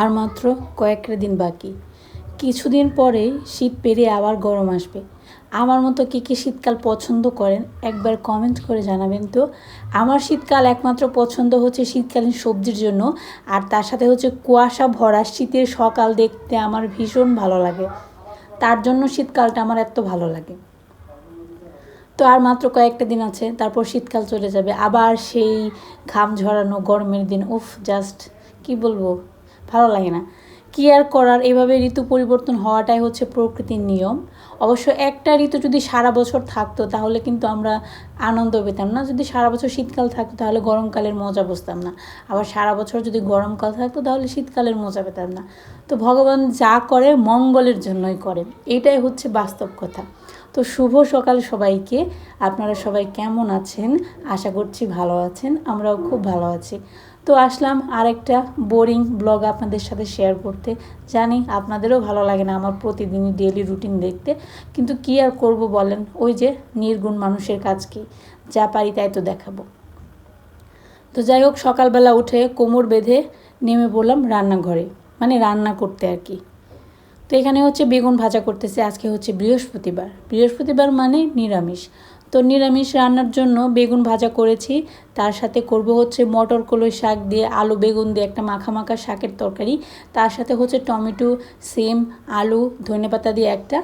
আর মাত্র কয়েকটা দিন বাকি। কিছুদিন পরেই শীত পেরিয়ে আবার গরম আসবে। আমার মতো কী কী শীতকাল পছন্দ করেন, একবার কমেন্ট করে জানাবেন তো। আমার শীতকাল একমাত্র পছন্দ হচ্ছে শীতকালীন সবজির জন্য, আর তার সাথে হচ্ছে কুয়াশা ভরা শীতের সকাল দেখতে আমার ভীষণ ভালো লাগে। তার জন্য শীতকালটা আমার এত ভালো লাগে। তো আর মাত্র কয়েকটা দিন আছে, তারপর শীতকাল চলে যাবে। আবার সেই ঘাম ঝরানো গরমের দিন, উফ জাস্ট কি বলব? ভালো লাগে না। কি আর করার এভাবে ঋতু পরিবর্তন হওয়াটাই হচ্ছে প্রকৃতির নিয়ম। অবশ্য একটা ঋতু যদি সারা বছর থাকতো, তাহলে কিন্তু আমরা আনন্দ পেতাম না। যদি সারা বছর শীতকাল থাকতো, তাহলে গরমকালের মজা বুঝতাম না। আবার সারা বছর যদি গরমকাল থাকতো, তাহলে শীতকালের মজা পেতাম না। তো ভগবান যা করে, মঙ্গলের জন্যই করে। এটাই হচ্ছে বাস্তব কথা। তো শুভ সকাল সবাইকে। আপনারা সবাই কেমন আছেন? আশা করছি ভালো আছেন। আমরাও খুব ভালো আছি। তো আসলাম আরেকটা বোরিং ব্লগ আপনাদের সাথে শেয়ার করতে। জানি আপনাদেরও ভালো লাগে না আমার প্রতিদিনই ডেলি রুটিন দেখতে, কিন্তু কি আর করব বলেন? ওই যে নির্গুণ মানুষের কাজ কি? যা পারি তাই তো দেখাবো। তো যাই হোক, সকালবেলা উঠে কোমর বেঁধে নেমে পড়লাম রান্নাঘরে মানে রান্না করতে আর কি। তো এখানে হচ্ছে বেগুন ভাজা করতেছে, আজকে হচ্ছে বৃহস্পতিবার। বৃহস্পতিবার মানে নিরামিষ। তো নিরামিষ রান্নার জন্য বেগুন ভাজা করেছি। তার সাথে করব হচ্ছে মটর কলই শাক দিয়ে আলু বেগুন দিয়ে একটা মাখা শাকের তরকারি। তার সাথে হচ্ছে টমেটো, সিম, আলু ধনেপাতা দিয়ে একটা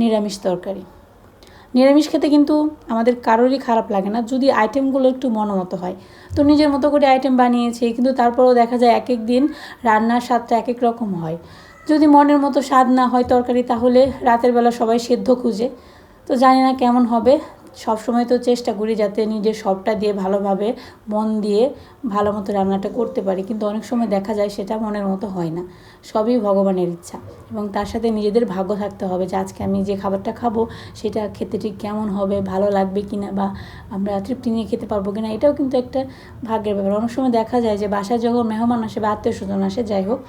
নিরামিষ তরকারি। নিরামিষ খেতে কিন্তু আমাদের কারোরই খারাপ লাগে না, যদি আইটেমগুলো একটু মনোমতো হয়। তো নিজের মতো করে আইটেম বানিয়েছি, কিন্তু তারপরেও দেখা যায় এক এক দিন রান্নার স্বাদটা এক এক রকম হয়। যদি মনের মতো স্বাদ না হয় তরকারি, তাহলে রাতের বেলা সবাই সেদ্ধ খুঁজে। তো জানি না কেমন হবে সবসময় তো চেষ্টা করি যাতে নিজের সবটা দিয়ে ভালোভাবে মন দিয়ে ভালো মতো রান্নাটা করতে পারি, কিন্তু অনেক সময় দেখা যায় সেটা মনের মতো হয় না। সবই ভগবানের ইচ্ছা এবং তার সাথে নিজেদের ভাগ্য থাকতে হবে যে আজকে আমি যে খাবারটা খাব সেটা খেতে ঠিক কেমন হবে, ভালো লাগবে কি না বা আমরা তৃপ্তি নিয়ে খেতে পারব কি না এটাও কিন্তু একটা ভাগ্যের ব্যাপার। অনেক সময় দেখা যায় যে বাসায় যখন মেহমান আসে বা আত্মীয় স্বজন আসে, যাই হোক,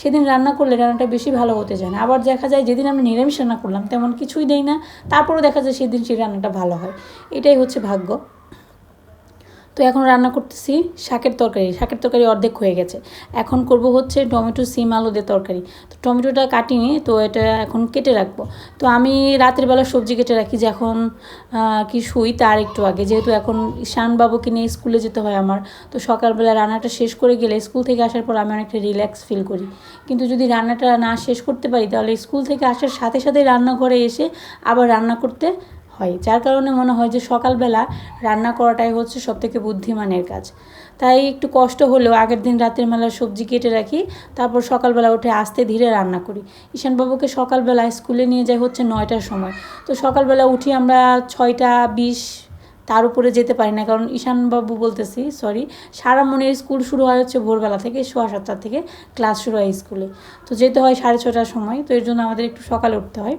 সেদিন রান্না করলে রান্নাটা বেশি ভালো হতে যায় না। আবার দেখা যায় যেদিন আমরা নিরামিষ রান্না করলাম তেমন কিছুই দেই না, তারপরেও দেখা যায় সেদিন সেই রান্নাটা ভালো হয়। এটাই হচ্ছে ভাগ্য। তো এখন রান্না করতেছি শাকের তরকারি। শাকের তরকারি অর্ধেক হয়ে গেছে। এখন করব হচ্ছে টমেটো, সিম, আলু দিয়ে তরকারি। তো টমেটোটা কাটিনি, তো এটা এখন কেটে রাখব। তো আমি রাতের সবজি কেটে রাখি যখন কি শুই তার একটু আগে। যেহেতু এখন ঈশানবাবুকে নিয়ে স্কুলে যেতে হয় আমার, তো সকালবেলা রান্নাটা শেষ করে গেলে স্কুল থেকে আসার পর আমি অনেকটা রিল্যাক্স ফিল করি। কিন্তু যদি রান্নাটা না শেষ করতে পারি, তাহলে স্কুল থেকে আসার সাথে সাথে রান্নাঘরে এসে আবার রান্না করতে হয়। যার কারণে মনে হয় যে সকালবেলা রান্না করাটাই হচ্ছে সবথেকে বুদ্ধিমানের কাজ। তাই একটু কষ্ট হলেও আগের দিন রাতের বেলা সবজি কেটে রাখি, তারপর সকালবেলা উঠে আস্তে ধীরে রান্না করি। ঈশানবাবুকে সকালবেলা স্কুলে নিয়ে যাই হচ্ছে নয়টার সময়। তো সকালবেলা উঠি আমরা ছয়টা বিশ, তার উপরে যেতে পারি না। কারণ ঈশানবাবু বলতেছি সরি সারা সারামণির স্কুল শুরু হয় হচ্ছে ভোরবেলা থেকে, সোয়া সাতটা থেকে ক্লাস শুরু হয় স্কুলে। তো যেতে হয় সাড়ে ছটার সময়, তো এর জন্য আমাদের একটু সকালে উঠতে হয়।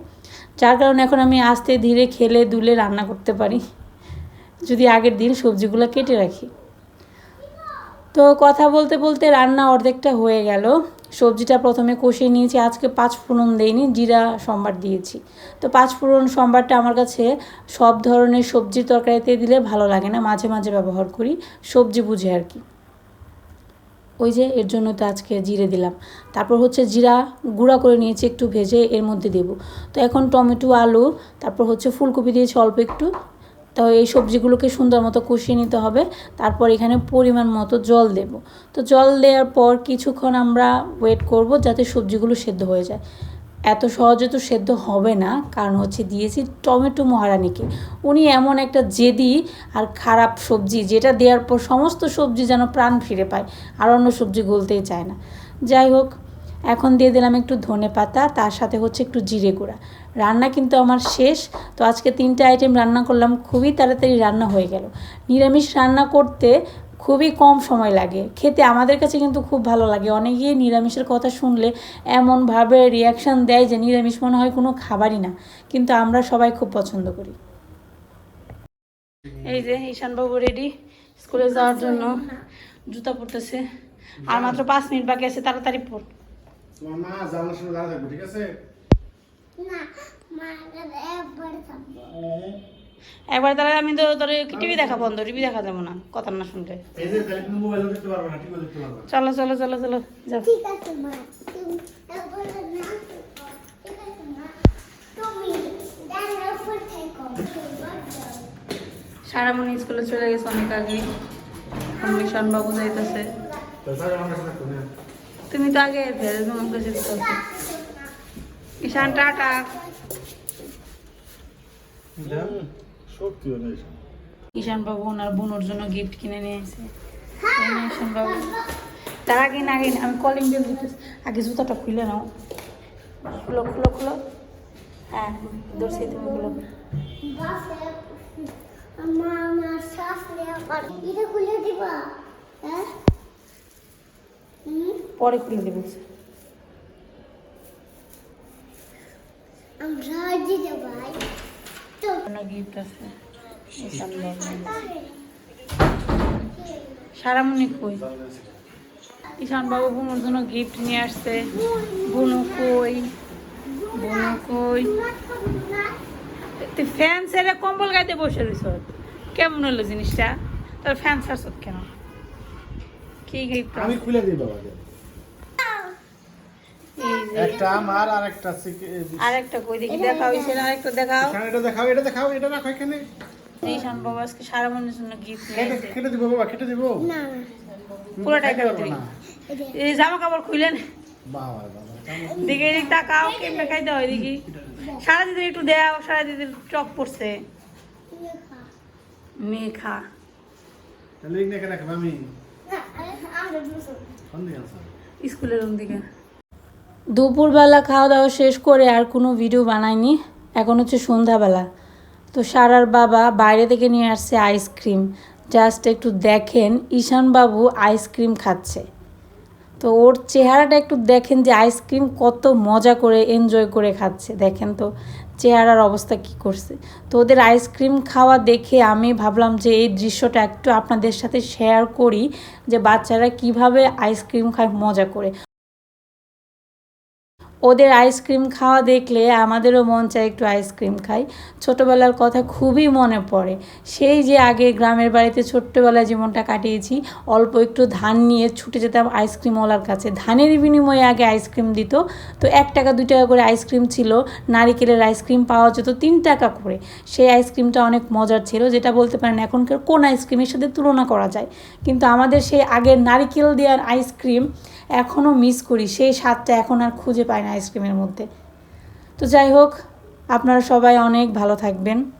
যার কারণে এখন আমি আস্তে ধীরে খেলে দুলে রান্না করতে পারি। যদি আগের দিন সবজিগুলো কেটে রাখি। তো কথা বলতে বলতে রান্না অর্ধেকটা হয়ে গেল। সবজিটা প্রথমে কষিয়ে নিয়েছি। আজকে পাঁচ ফোড়ন দেইনি, জিরা, সম্বার দিয়েছি। তো পাঁচ ফোড়ন, সম্বারটা আমার কাছে সব ধরনের সবজির তরকারিতে দিলে ভালো লাগে না। মাঝে মাঝে ব্যবহার করি, সবজি বুঝে আর কি। ওই যে এর জন্য তো আজকে জিরে দিলাম। তারপর হচ্ছে জিরা গুঁড়া করে নিয়েছি একটু ভেজে, এর মধ্যে দেব। তো এখন টমেটো, আলু, তারপর হচ্ছে ফুলকপি দিয়েছি অল্প একটু। তো এই সবজিগুলোকে সুন্দর মতো কষিয়ে নিতে হবে। তারপর এখানে পরিমাণ মতো জল দেব। তো জল দেওয়ার পর কিছুক্ষণ আমরা ওয়েট করব যাতে সবজিগুলো সেদ্ধ হয়ে যায়। এত সহজে তো সেদ্ধ হবে না। কারণ হচ্ছে দিয়েছি টমেটো মহারানিকে। উনি এমন একটা জেদি আর খারাপ সবজি, যেটা দেওয়ার পর সমস্ত সবজি যেন প্রাণ ফিরে পায়, আর অন্য সবজি গলতেই চায় না। যাই হোক, এখন দিয়ে দিলাম একটু ধনে পাতা, তার সাথে হচ্ছে একটু জিরে গুঁড়া। রান্না কিন্তু আমার শেষ, তো আজকে তিনটে আইটেম রান্না করলাম, খুবই তাড়াতাড়ি রান্না হয়ে গেল। নিরামিষ রান্না করতে খুবই কম সময় লাগে। খেতে আমাদের কাছে কিন্তু খুব ভালো লাগে। অনেকেই নিরামিষের কথা শুনলে এমনভাবে রিয়াকশান দেয় যে নিরামিষ মনে হয় কোনো খাবারই না। কিন্তু আমরা সবাই খুব পছন্দ করি। এই যে ঈশানবাবু রেডি স্কুলে যাওয়ার জন্য। জুতা পরতেছে। আর মাত্র পাঁচ মিনিট বাকি আছে তাড়াতাড়ি পর। মা জানার সময় ঠিক আছে? না কাছে একবার তাহলে আমি তো তোর টিভি দেখা বন্ধ টিভি দেখা যাব না কথা না শুনতে। এই যে তাহলে তুমি মোবাইলও দেখতে পারবে না টিভিও দেখতে পারবে না। চলো চলো চলো চলো যাও। ঠিক আছে মা। তুমি বলো না ঠিক আছে মা। তুমি ডানার উপর থেকো সারামণি স্কুলে চলে গেছে অনেক আগে। মিশন বাবু যাইতেছে। সাথে তুমি তো আগে ফেলে তোমার কাছে। ঈশান টাটা। সত্যি হলো ঈশান। বাবু ওনার বোনের জন্য গিফট কিনে নিয়ে এসে ঈশান বাবু তার আগে না আগে আমি কলিং বেল দিতেছি আগে জুতাটা খুলে নাও। খুলো খুলো খুলো। হ্যাঁ দর্শি তুমি খুলো। পারে খুলে দিবা। হ্যাঁ খুলে গিফট আছে? ঈশান বাবু সারামণি কই? ঈশান বাবু বোনের জন্য গিফট নিয়ে আসছে। বুনু কই? বুনু কই? তুই ফ্যান ছেড়ে কম্বল গাইতে বসে রইছ? কেমন হলো জিনিসটা? তোর ফ্যান ছাড়ছ কেন? কি গিফট আমি খুলে দিই বাবাকে। যে একটা আমার আর একটা আরেকটা কই দেখি দেখাও ঈশান আরেকটা দেখাও। এখানে এটা দেখাও এটা দেখাও এটা রাখো এখানে। ঈশান বাবু আজকে সারামণির জন্য গিফট নিয়ে কেটে দিব বাবা কেটে দিব? না। খাইতে কেটে দিবি। এই জামা কাপড় খুলে নে বাবা বাবা? দিকে এদিক তাকাও কেমনে খাইতে হয় দেখি সারা দিদি একটু দেও সারা দিদির চক পড়ছে। মেয়ে খা তাহলে এই আমি না আমরা দুশো কোন দিকে আছে। স্কুলের রুম দিকে। দুপুরবেলা খাওয়া দাওয়া শেষ করে আর কোনো ভিডিও বানাইনি। এখন হচ্ছে সন্ধ্যাবেলা। তো সারার বাবা বাইরে থেকে নিয়ে আসছে আইসক্রিম জাস্ট একটু দেখেন ঈশান বাবু আইসক্রিম খাচ্ছে। তো ওর চেহারাটা একটু দেখেন যে আইসক্রিম কত মজা করে এনজয় করে খাচ্ছে। দেখেন তো চেহারার অবস্থা কি করছে। তো ওদের আইসক্রিম খাওয়া দেখে আমি ভাবলাম যে এই দৃশ্যটা একটু আপনাদের সাথে শেয়ার করি যে বাচ্চারা কীভাবে আইসক্রিম খায়, মজা করে। ওদের আইসক্রিম খাওয়া দেখলে আমাদেরও মন চায় একটু আইসক্রিম খাই। ছোটোবেলার কথা খুবই মনে পড়ে। সেই যে আগে গ্রামের বাড়িতে ছোট্টবেলায় জীবনটা কাটিয়েছি, অল্প একটু ধান নিয়ে ছুটে যেতাম আইসক্রিমওয়ালার কাছে। ধানের বিনিময়ে আগে আইসক্রিম দিত। তো এক টাকা, দুই টাকা করে আইসক্রিম ছিল। নারিকেলের আইসক্রিম পাওয়া যেত তিন টাকা করে। সেই আইসক্রিমটা অনেক মজার ছিল, যেটা বলতে পারেন এখনকার কোন আইসক্রিমের সাথে তুলনা করা যায়। কিন্তু আমাদের সেই আগের নারিকেল দেওয়ার আইসক্রিম এখনও মিস করি। সেই স্বাদটা এখন আর খুঁজে পাই না আইসক্রিমের মধ্যে। তো যাই হোক, আপনারা সবাই অনেক ভালো থাকবেন।